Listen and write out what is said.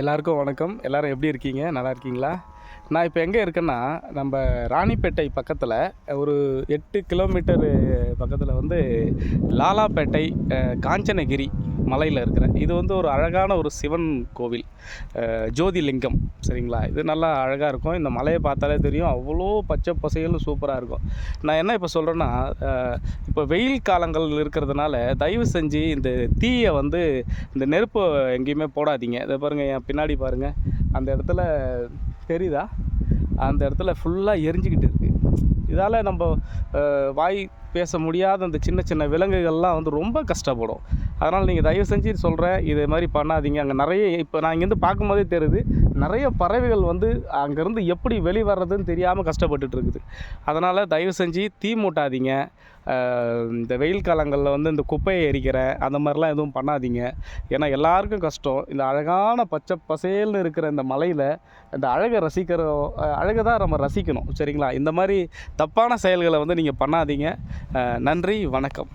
எல்லாருக்கும் வணக்கம். எல்லோரும் எப்படி இருக்கீங்க? நல்லா இருக்கீங்களா? நான் இப்போ எங்கே இருக்கேன்னா நம்ம ராணிப்பேட்டை பக்கத்தில் ஒரு எட்டு கிலோமீட்டர் பக்கத்தில் வந்து லாலாப்பேட்டை காஞ்சனகிரி மலையில் இருக்கிறேன். இது வந்து ஒரு அழகான ஒரு சிவன் கோவில். ஜோதிலிங்கம். சரிங்களா? இது நல்லா அழகாக இருக்கும். இந்த மலையை பார்த்தாலே தெரியும். அவ்வளோ பச்சை பசைகளும் சூப்பராக இருக்கும். நான் என்ன இப்போ சொல்கிறேன்னா இப்போ வெயில் காலங்கள் இருக்கிறதுனால தயவு செஞ்சு இந்த தீயை வந்து இந்த நெருப்பை எங்கேயுமே போடாதீங்க. இதை பாருங்கள் என் பின்னாடி பாருங்கள் அந்த இடத்துல தெரியுதா? அந்த இடத்துல ஃபுல்லாக எரிஞ்சிக்கிட்டு இருக்குது இதால் நம்ம வாய் பேச முடியாத அந்த சின்ன சின்ன விலங்குகள்லாம் வந்து ரொம்ப கஷ்டப்படும். அதனால் நீங்கள் தயவு செஞ்சு சொல்கிறேன் இது மாதிரி பண்ணாதீங்க. அங்கே நிறைய இப்போ நான் இங்கேருந்து பார்க்கும்போதே தெரியுது நிறைய பறவைகள் வந்து அங்கேருந்து எப்படி வெளிவர்றதுன்னு தெரியாமல் கஷ்டப்பட்டுட்டு இருக்குது. அதனால் தயவு செஞ்சு தீ மூட்டாதீங்க. இந்த வெயில் காலங்களில் வந்து இந்த குப்பையை எரிக்கிறேன் அந்த மாதிரிலாம் எதுவும் பண்ணாதீங்க. ஏன்னா எல்லாருக்கும் கஷ்டம். இந்த அழகான பச்சை பசேல்னு இருக்கிற இந்த மலையில் இந்த அழகை ரசிக்கிற அழகை தான் நம்ம ரசிக்கணும். சரிங்களா? இந்த மாதிரி தப்பான செயல்களை வந்து நீங்கள் பண்ணாதீங்க. நன்றி வணக்கம்.